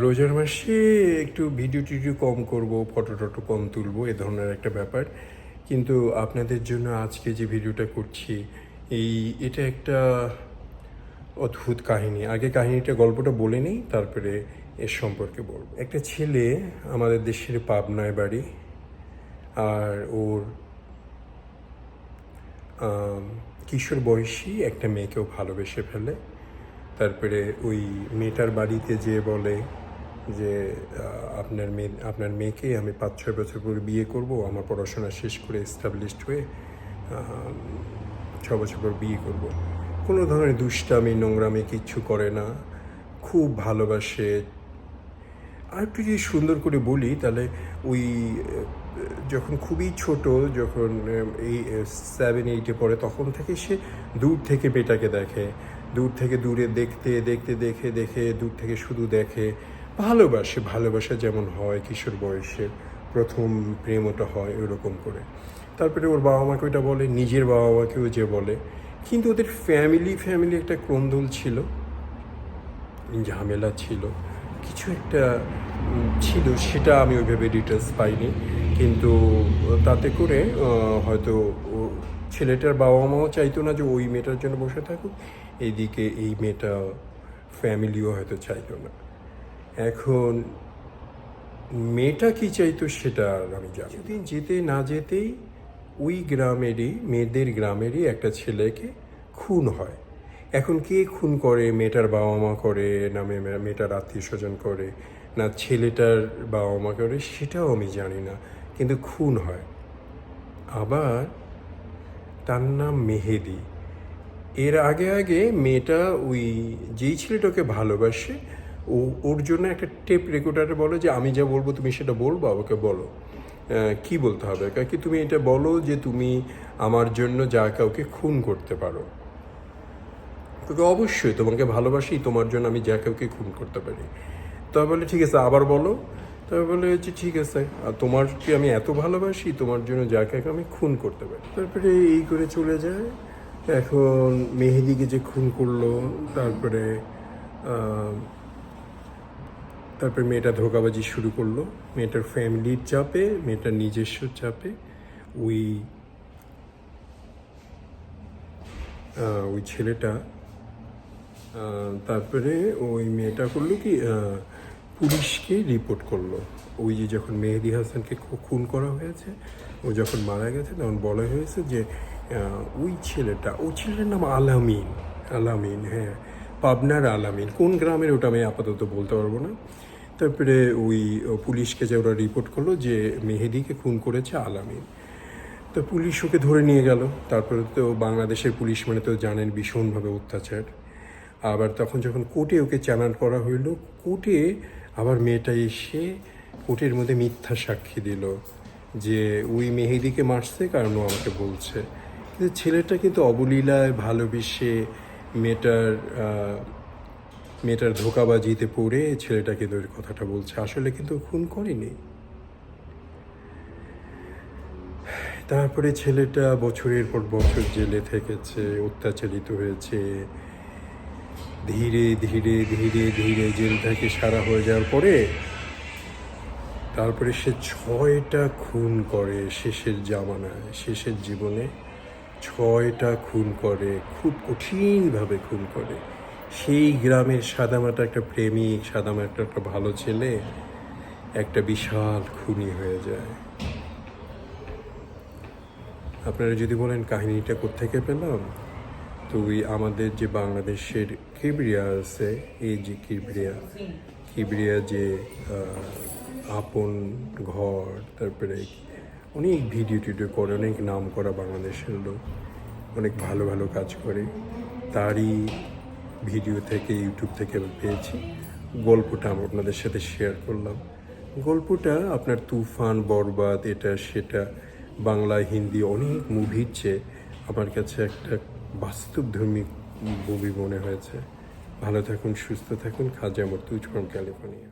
রোজার মাসে একটু ভিডিও টিডিও কম করব ফটো টটো কম তুলবো, এ ধরনের একটা ব্যাপার। কিন্তু আপনাদের জন্য আজকে যে ভিডিওটা করছি, এই, এটা একটা অদ্ভুত কাহিনী। আগে কাহিনীটা, গল্পটা বলে নিই, তারপরে এর সম্পর্কে বলব। একটা ছেলে আমাদের দেশের পাবনায় বাড়ি, আর ওর কিশোর বয়সী একটা মেয়েকেও ভালোবেসে ফেলে। তারপরে ওই মেয়েটার বাড়িতে যে বলে যে আপনার মেয়ে আপনার মেয়েকে আমি পাঁচ, ছয় বছর পরে বিয়ে করব, আমার পড়াশোনা শেষ করে এস্টাবলিশড হয়ে ছ বছর পর বিয়ে করব। কোনো ধরনের দুষ্টামি, নোংরামি কিচ্ছু করে না। খুব ভালোবাসে। আর একটু যদি সুন্দর করে বলি, তাহলে ওই, যখন খুবই ছোট, যখন এই সেভেন এইটে পড়ে, তখন থেকে সে দূর থেকে মেয়েটাকে দেখে। দূর থেকে দূরে দেখতে দেখতে, দেখে দেখে, দূর থেকে শুধু দেখে। ভালোবাসে, ভালোবাসা যেমন হয় কিশোর বয়সে, প্রথম প্রেম ওটা হয় ওরকম করে। তারপরে ওর বাবা মাকে ওইটা বলে, নিজের বাবা মাকেও যে বলে। কিন্তু ওদের ফ্যামিলি ফ্যামিলি একটা ক্রন্দল ছিল, ঝামেলা ছিল। কিছু একটা ছিল, সেটা আমি ওইভাবে ডিটেলস পাইনি। কিন্তু তাতে করে হয়তো ছেলেটার বাবা মাও চাইতো না যে ওই মেয়েটার জন্য বসে থাকুক। এইদিকে এই মেয়েটা ফ্যামিলিও হয়তো চাইতো না। এখন মেয়েটা কি চাইতো সেটা আমি জানি কিছুদিন যেতে না যেতেই ওই গ্রামেরই, মেয়েদের গ্রামেরই একটা ছেলেকে খুন হয়। এখন কে খুন করে? মেয়েটার বাবা মা করে না মেয়েটার আত্মীয় স্বজন করে না ছেলেটার বাবা মা করে সেটাও আমি জানি না, কিন্তু খুন হয়। আবার তার নাম মেহেদি। এর আগে আগে মেয়েটা ওই যেই ছেলেটাকে ভালোবাসে, ও, ওর জন্য একটা টেপ রেকর্ডারে বলো যে, আমি যা বলব তুমি সেটা বলব আমাকে বলো। কি বলতে হবে? কি তুমি এটা বলো যে, তুমি আমার জন্য যা কাউকে খুন করতে পারো। তোকে অবশ্যই তোমাকে ভালোবাসি, তোমার জন্য আমি যা কাউকে খুন করতে পারি। তবে বলে ঠিক আছে, আবার বলো। তবে বলে হচ্ছে ঠিক আছে। আর তোমার কি আমি এত ভালোবাসি, তোমার জন্য যা কাউকে আমি খুন করতে পারি? তারপরে এই করে চলে যায়। এখন মেহেদিকে যে খুন করল, তারপরে তারপরে মেয়েটা ধোকাবাজি শুরু করল। মেয়েটার ফ্যামিলির চাপে, মেয়েটার নিজস্ব চাপে, ওই ওই ছেলেটা তারপরে ওই মেয়েটা করল কি পুলিশকে রিপোর্ট করল। ওই যে যখন মেহেদি হাসানকে খুন করা হয়েছে, ও যখন মারা গেছে, তখন বলা হয়েছে যে ওই ছেলেটা, ওই ছেলেটার নাম আলামিন আলামিন হ্যাঁ পাবনার আলামিন। কোন গ্রামের ওটা আমি আপাতত বলতে পারব না। তারপরে ওই পুলিশকে যে ওরা রিপোর্ট করল যে মেহেদিকে খুন করেছে আলামিন। তো পুলিশ ওকে ধরে নিয়ে গেল। তারপরে তো বাংলাদেশের পুলিশ মানে তো জানেন ভীষণভাবে অত্যাচার। আবার তখন যখন কোর্টে ওকে চালান করা হইল, কোর্টে আবার মেয়েটা এসে কোর্টের মধ্যে মিথ্যা সাক্ষী দিল যে, ওই মেহেদিকে মারছে কারণ ও আমাকে বলছে। ছেলেটা কিন্তু অবলীলায় ভালোবেসে মেয়েটার মেয়েটার ধোকাবাজিতে পড়ে ছেলেটা কিন্তু ওই কথাটা বলছে। আসলে কিন্তু খুন করেনি। তারপরে ছেলেটা বছরের পর বছর জেলে থেকেছে, অত্যাচারিত হয়েছে। ধীরে ধীরে ধীরে ধীরে জেল থেকে সারা হয়ে যাওয়ার পরে তারপরে সে ছয়টা খুন করে শেষের জামানায়, শেষের জীবনে। ছয়টা খুন করে, খুব কঠিনভাবে খুন করে। সেই গ্রামের সাদামাটা একটা প্রেমিক, সাদামাটা একটা ভালো ছেলে, একটা বিশাল খুনি হয়ে যায়। আপনারা যদি বলেন, কাহিনীটা কোথেকে পেলাম? তো ওই আমাদের যে বাংলাদেশের কিবরিয়া আছে, এই যে কিবরিয়া কিবরিয়া যে আপন ঘর, তারপরে অনেক ভিডিও টিডিও করে, অনেক নাম করা বাংলাদেশের লোক, অনেক ভালো ভালো কাজ করে। তারই ভিডিও থেকে, ইউটিউব থেকে পেয়েছি। গল্পটা আমি আপনাদের সাথে শেয়ার করলাম। গল্পটা আপনার তুফান, বরবাদ, এটা, সেটা, বাংলা, হিন্দি, অনেক মুভির চেয়ে আমার কাছে একটা বাস্তবধর্মী মুভি মনে হয়েছে। ভালো থাকুন, সুস্থ থাকুন। খাজা মর্তুজ ফ্রম ক্যালিফোর্নিয়া